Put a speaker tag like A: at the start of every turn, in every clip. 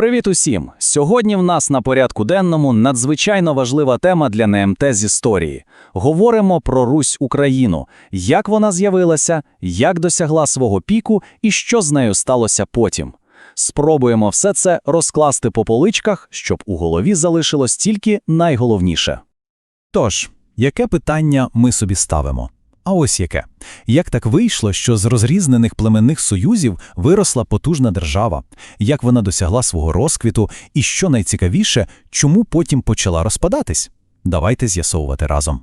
A: Привіт усім! Сьогодні в нас на порядку денному надзвичайно важлива тема для НМТ з історії. Говоримо про Русь Україну, як вона з'явилася, як досягла свого піку і що з нею сталося потім. Спробуємо все це розкласти по поличках, щоб у голові залишилось тільки найголовніше.
B: Тож, яке питання ми собі ставимо? А ось яке. Як так вийшло, що з розрізнених племенних союзів виросла потужна держава? Як вона досягла свого розквіту? І що найцікавіше, чому потім почала розпадатись? Давайте з'ясовувати разом.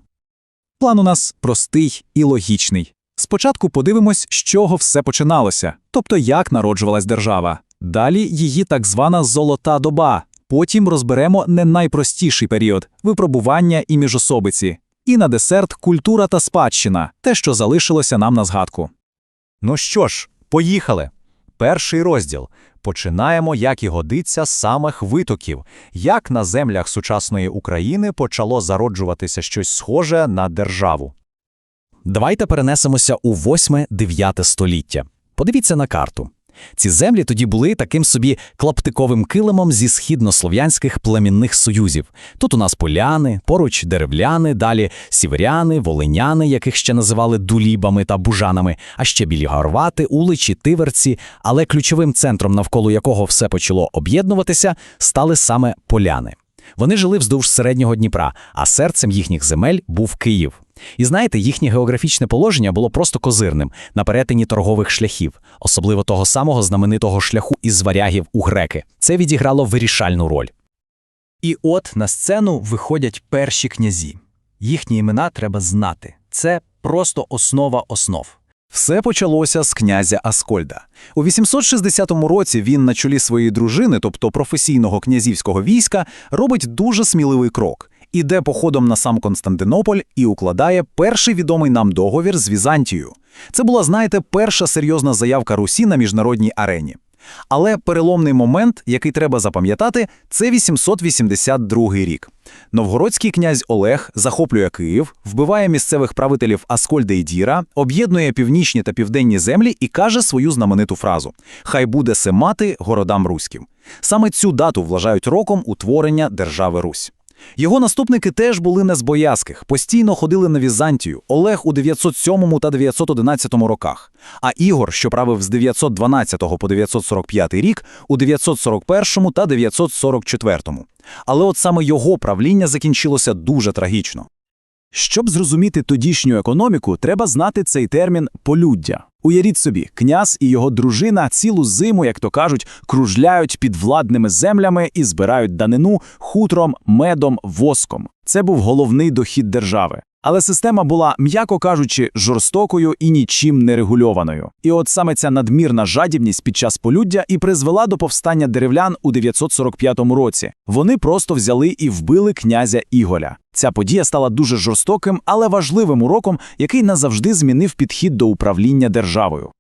C: План у нас простий і логічний. Спочатку подивимось, з чого все починалося, тобто як народжувалась держава. Далі її так звана золота доба. Потім розберемо не найпростіший період випробування і міжособиці. І на десерт культура та спадщина те, що залишилося нам на згадку.
D: Ну що ж, поїхали. Перший розділ. Починаємо, як і годиться, з самих витоків, як на землях сучасної України почало зароджуватися щось схоже на державу.
B: Давайте перенесемося у 8-9 століття. Подивіться на карту. Ці землі тоді були таким собі клаптиковим килимом зі східнослов'янських племінних союзів. Тут у нас поляни, поруч деревляни, далі сіверяни, волиняни, яких ще називали дулібами та бужанами, а ще білі горвати, уличі, тиверці, але ключовим центром, навколо якого все почало об'єднуватися, стали саме поляни. Вони жили вздовж середнього Дніпра, а серцем їхніх земель був Київ. І знаєте, їхнє географічне положення було просто козирним на перетині торгових шляхів, особливо того самого знаменитого шляху із варягів у греки. Це відіграло вирішальну роль.
E: І от на сцену виходять перші князі. Їхні імена треба знати. Це просто основа основ.
C: Все почалося з князя Аскольда. У 860 році він на чолі своєї дружини, тобто професійного князівського війська, робить дуже сміливий крок. Іде походом на сам Константинополь і укладає перший відомий нам договір з Візантією. Це була, знаєте, перша серйозна заявка Русі на міжнародній арені. Але переломний момент, який треба запам'ятати, це 882 рік. Новгородський князь Олег захоплює Київ, вбиває місцевих правителів Аскольда і Діра, об'єднує північні та південні землі і каже свою знамениту фразу: Хай буде се мати городам руським. Саме цю дату вважають роком утворення держави Русь. Його наступники теж були не з боязких, постійно ходили на Візантію, Олег у 907 та 911 роках, а Ігор, що правив з 912 по 945 рік, у 941 та 944. Але от саме його правління закінчилося дуже трагічно. Щоб зрозуміти тодішню економіку, треба знати цей термін полюддя. Уявіть собі, князь і його дружина цілу зиму, як то кажуть, кружляють під владними землями і збирають данину хутром, медом, воском. Це був головний дохід держави. Але система була, м'яко кажучи, жорстокою і нічим не регульованою. І от саме ця надмірна жадібність під час полюддя і призвела до повстання деревлян у 945 році. Вони просто взяли і вбили князя Іголя. Ця подія стала дуже жорстоким, але важливим уроком, який назавжди змінив підхід до управління державою.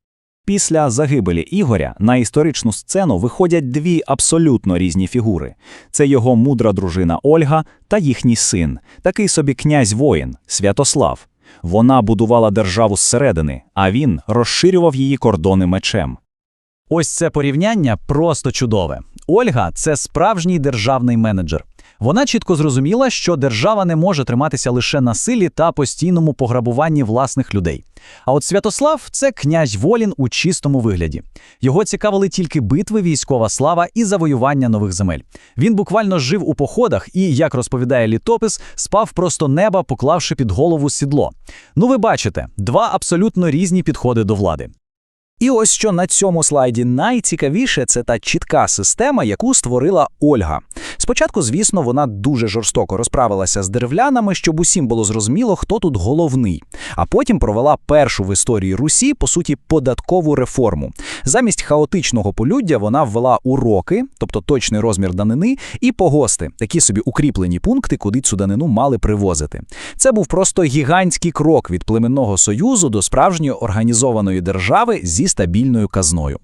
A: Після загибелі Ігоря на історичну сцену виходять дві абсолютно різні фігури: це його мудра дружина Ольга та їхній син, такий собі князь воїн Святослав. Вона будувала державу зсередини, а він розширював її кордони мечем. Ось це порівняння просто чудове. Ольга це справжній державний менеджер. Вона чітко зрозуміла, що держава не може триматися лише на силі та постійному пограбуванні власних людей. А от Святослав це князь Волін у чистому вигляді. Його цікавили тільки битви, військова слава і завоювання нових земель. Він буквально жив у походах і, як розповідає літопис, спав просто неба, поклавши під голову сідло. Ну, ви бачите, два абсолютно різні підходи до влади. І ось що на цьому слайді найцікавіше це та чітка система, яку створила Ольга. Спочатку, звісно, вона дуже жорстоко розправилася з деревлянами, щоб усім було зрозуміло, хто тут головний. А потім провела першу в історії Русі, по суті, податкову реформу. Замість хаотичного полюддя вона ввела уроки, тобто точний розмір данини, і погости, такі собі укріплені пункти, куди цю данину мали привозити. Це був просто гігантський крок від племенного союзу до справжньої організованої держави зі стабільною казною.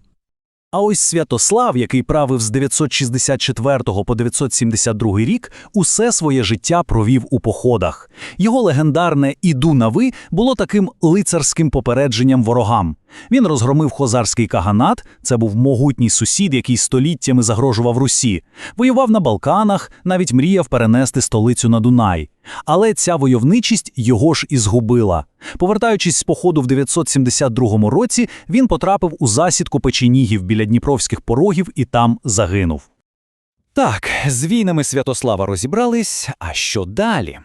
C: А ось Святослав, який правив з 964 по 972 рік, усе своє життя провів у походах. Його легендарне «Іду на ви» було таким лицарським попередженням ворогам. Він розгромив хозарський каганат, це був могутній сусід, який століттями загрожував Русі, воював на Балканах, навіть мріяв перенести столицю на Дунай. Але ця войовничість його ж і згубила. Повертаючись з походу в 972 році, він потрапив у засідку печенігів біля дніпровських порогів і там загинув.
D: Так, з війнами Святослава розібрались, а що далі?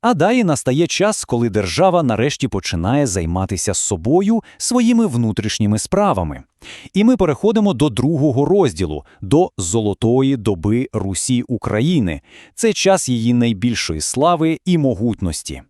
D: А далі настає час, коли держава нарешті починає займатися собою своїми внутрішніми справами. І ми переходимо до другого розділу до золотої доби Русі України. Це час її найбільшої слави і могутності.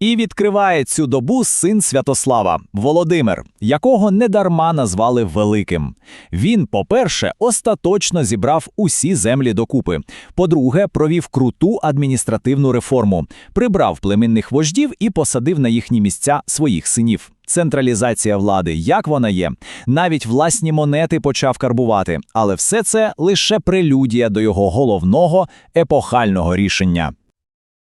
A: І відкриває цю добу син Святослава Володимир, якого недарма назвали великим. Він, по-перше, остаточно зібрав усі землі докупи. По-друге, провів круту адміністративну реформу, прибрав племінних вождів і посадив на їхні місця своїх синів. Централізація влади, як вона є, навіть власні монети почав карбувати, але все це лише прелюдія до його головного епохального рішення.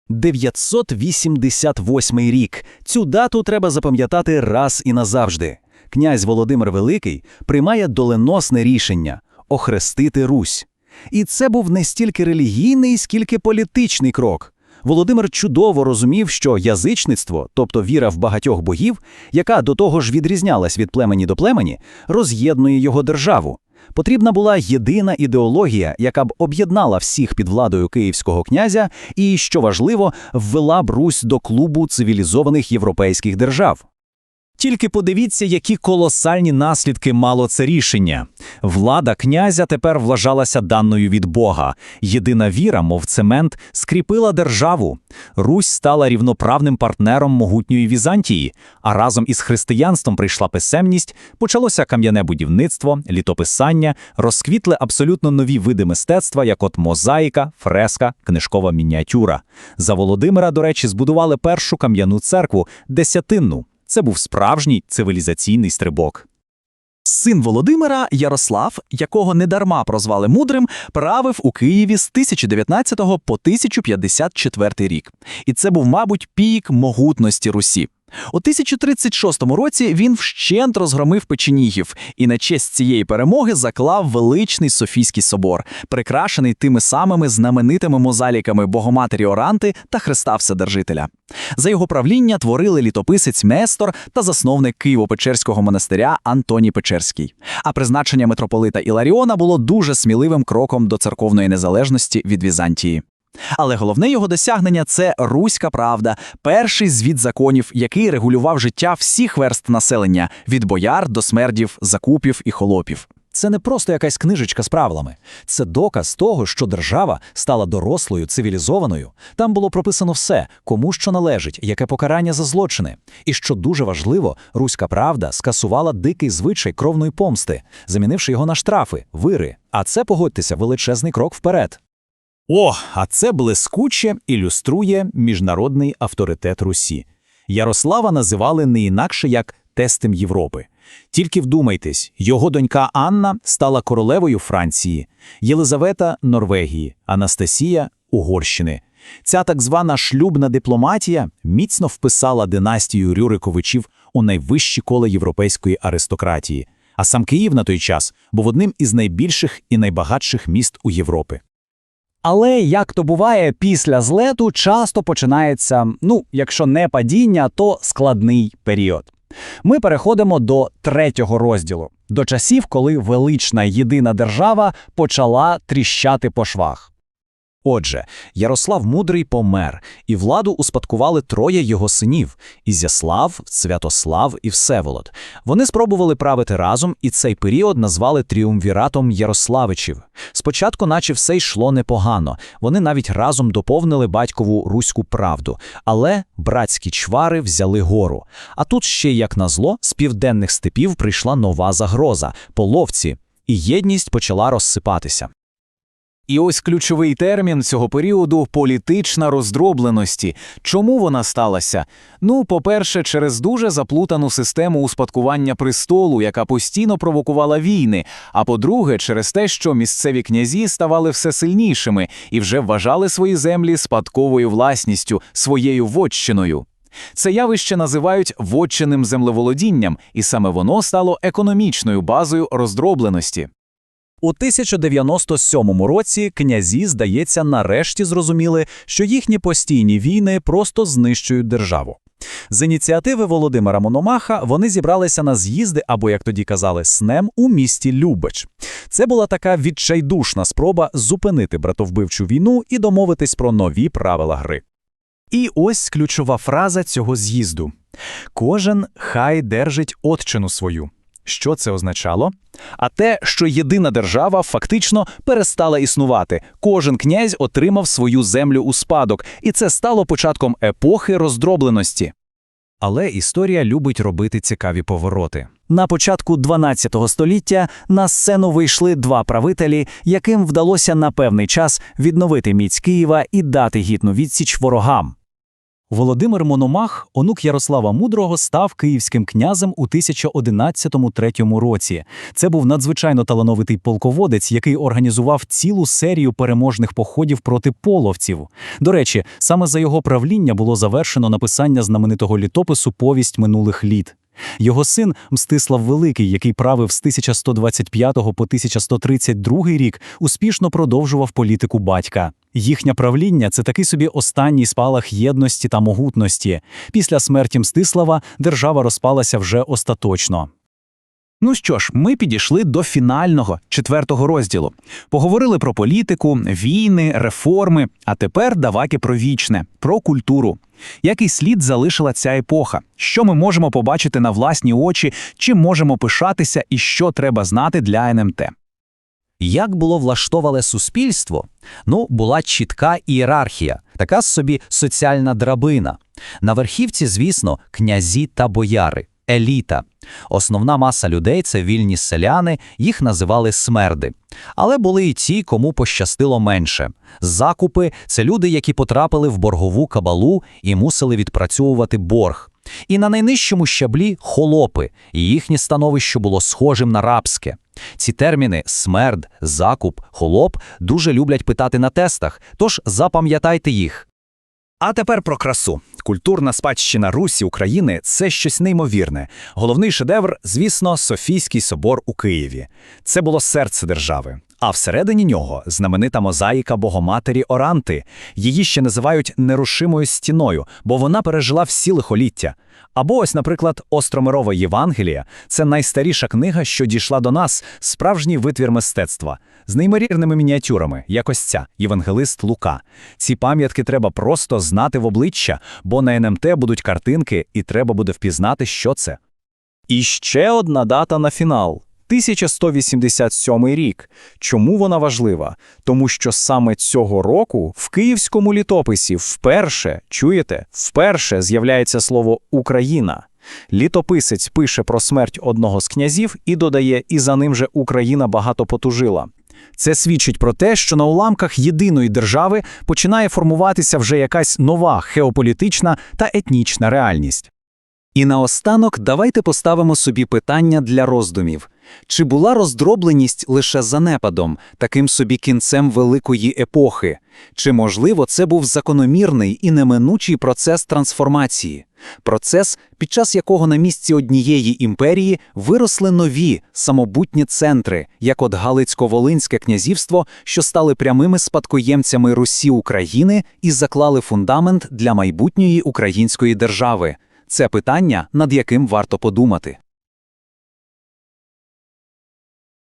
C: 988 рік. Цю дату треба запам'ятати раз і назавжди. Князь Володимир Великий приймає доленосне рішення охрестити Русь. І це був не стільки релігійний, скільки політичний крок. Володимир чудово розумів, що язичництво, тобто віра в багатьох богів, яка до того ж відрізнялась від племені до племені, роз'єднує його державу. Потрібна була єдина ідеологія, яка б об'єднала всіх під владою київського князя і, що важливо, ввела б Русь до клубу цивілізованих європейських держав.
A: Тільки подивіться, які колосальні наслідки мало це рішення. Влада князя тепер вважалася даною від Бога. Єдина віра, мов цемент, скріпила державу. Русь стала рівноправним партнером могутньої Візантії, а разом із християнством прийшла писемність, почалося кам'яне будівництво, літописання, розквітли абсолютно нові види мистецтва, як от мозаїка, фреска, книжкова мініатюра. За Володимира, до речі, збудували першу кам'яну церкву Десятинну. Це був справжній цивілізаційний стрибок.
E: Син Володимира Ярослав, якого недарма прозвали мудрим, правив у Києві з 1019 по 1054 рік. І це був, мабуть, пік могутності Русі. У 1036 році він вщент розгромив печенігів і на честь цієї перемоги заклав величний Софійський собор, прикрашений тими самими знаменитими мозаліками Богоматері Оранти та Христа Вседержителя. За його правління творили літописець Нестор та засновник Києво-Печерського монастиря Антоній Печерський. А призначення митрополита Іларіона було дуже сміливим кроком до церковної незалежності від Візантії. Але головне його досягнення це руська правда, перший звіт законів, який регулював життя всіх верст населення від бояр до смердів, закупів і холопів.
A: Це не просто якась книжечка з правилами. Це доказ того, що держава стала дорослою, цивілізованою. Там було прописано все, кому що належить, яке покарання за злочини. І що дуже важливо, руська правда скасувала дикий звичай кровної помсти, замінивши його на штрафи, вири. А це, погодьтеся, величезний крок вперед. О, а це блискуче ілюструє міжнародний авторитет Русі. Ярослава називали не інакше як тестем Європи. Тільки вдумайтесь, його донька Анна стала королевою Франції, Єлизавета Норвегії, Анастасія Угорщини. Ця так звана шлюбна дипломатія міцно вписала династію Рюриковичів у найвищі кола європейської аристократії. А сам Київ на той час був одним із найбільших і найбагатших міст у Європі.
F: Але як то буває, після злету часто починається, ну, якщо не падіння, то складний період. Ми переходимо до третього розділу, до часів, коли велична єдина держава почала тріщати по швах.
A: Отже, Ярослав Мудрий помер, і владу успадкували троє його синів – Ізяслав, Святослав і Всеволод. Вони спробували правити разом, і цей період назвали тріумвіратом Ярославичів. Спочатку наче все йшло непогано, вони навіть разом доповнили батькову руську правду, але братські чвари взяли гору. А тут ще, як назло, з південних степів прийшла нова загроза – половці, і єдність почала розсипатися.
C: І ось ключовий термін цього періоду політична роздробленості. Чому вона сталася? Ну, по-перше, через дуже заплутану систему успадкування престолу, яка постійно провокувала війни. А по-друге, через те, що місцеві князі ставали все сильнішими і вже вважали свої землі спадковою власністю, своєю вотчиною. Це явище називають вотчинним землеволодінням, і саме воно стало економічною базою роздробленості.
F: У 1097 році князі, здається, нарешті зрозуміли, що їхні постійні війни просто знищують державу. З ініціативи Володимира Мономаха вони зібралися на з'їзди, або, як тоді казали, снем у місті Любеч. Це була така відчайдушна спроба зупинити братовбивчу війну і домовитись про нові правила гри.
C: І ось ключова фраза цього з'їзду: кожен хай держить отчину свою. Що це означало? А те, що єдина держава фактично перестала існувати. Кожен князь отримав свою землю у спадок, і це стало початком епохи роздробленості.
A: Але історія любить робити цікаві повороти.
F: На початку 12 століття на сцену вийшли два правителі, яким вдалося на певний час відновити міць Києва і дати гідну відсіч ворогам. Володимир Мономах, онук Ярослава Мудрого, став київським князем у 1011-3 році. Це був надзвичайно талановитий полководець, який організував цілу серію переможних походів проти половців. До речі, саме за його правління було завершено написання знаменитого літопису Повість минулих літ. Його син Мстислав Великий, який правив з 1125 по 1132 рік, успішно продовжував політику батька. Їхнє правління це такий собі останній спалах єдності та могутності. Після смерті Мстислава держава розпалася вже остаточно.
C: Ну що ж, ми підійшли до фінального четвертого розділу. Поговорили про політику, війни, реформи. А тепер давайте про вічне, про культуру. Який слід залишила ця епоха? Що ми можемо побачити на власні очі, чим можемо пишатися і що треба знати для НМТ?
B: Як було влаштоване суспільство? Ну, була чітка ієрархія, така собі соціальна драбина. На верхівці, звісно, князі та бояри, еліта. Основна маса людей це вільні селяни, їх називали смерди. Але були і ті, кому пощастило менше. Закупи це люди, які потрапили в боргову кабалу і мусили відпрацьовувати борг. І на найнижчому щаблі холопи, і їхнє становище було схожим на рабське. Ці терміни смерд, закуп, холоп дуже люблять питати на тестах, тож запам'ятайте їх.
C: А тепер про красу. Культурна спадщина Русі України це щось неймовірне. Головний шедевр, звісно, Софійський собор у Києві. Це було серце держави. А всередині нього знаменита мозаїка Богоматері Оранти. Її ще називають нерушимою стіною, бо вона пережила всі лихоліття. Або ось, наприклад, Остромирова Євангелія це найстаріша книга, що дійшла до нас, справжній витвір мистецтва, з неймовірними мініатюрами, як ось ця євангелист Лука. Ці пам'ятки треба просто знати в обличчя, бо на НМТ будуть картинки, і треба буде впізнати, що це. І ще одна дата на фінал. 1187 рік. Чому вона важлива? Тому що саме цього року в київському літописі вперше, чуєте, вперше з'являється слово Україна. Літописець пише про смерть одного з князів і додає, і за ним же Україна багато потужила. Це свідчить про те, що на уламках єдиної держави починає формуватися вже якась нова геополітична та етнічна реальність. І наостанок давайте поставимо собі питання для роздумів. Чи була роздробленість лише занепадом, таким собі кінцем великої епохи? Чи, можливо, це був закономірний і неминучий процес трансформації? Процес, під час якого на місці однієї імперії виросли нові самобутні центри, як от Галицько-Волинське князівство, що стали прямими спадкоємцями Русі України і заклали фундамент для майбутньої української держави. Це питання, над яким варто подумати.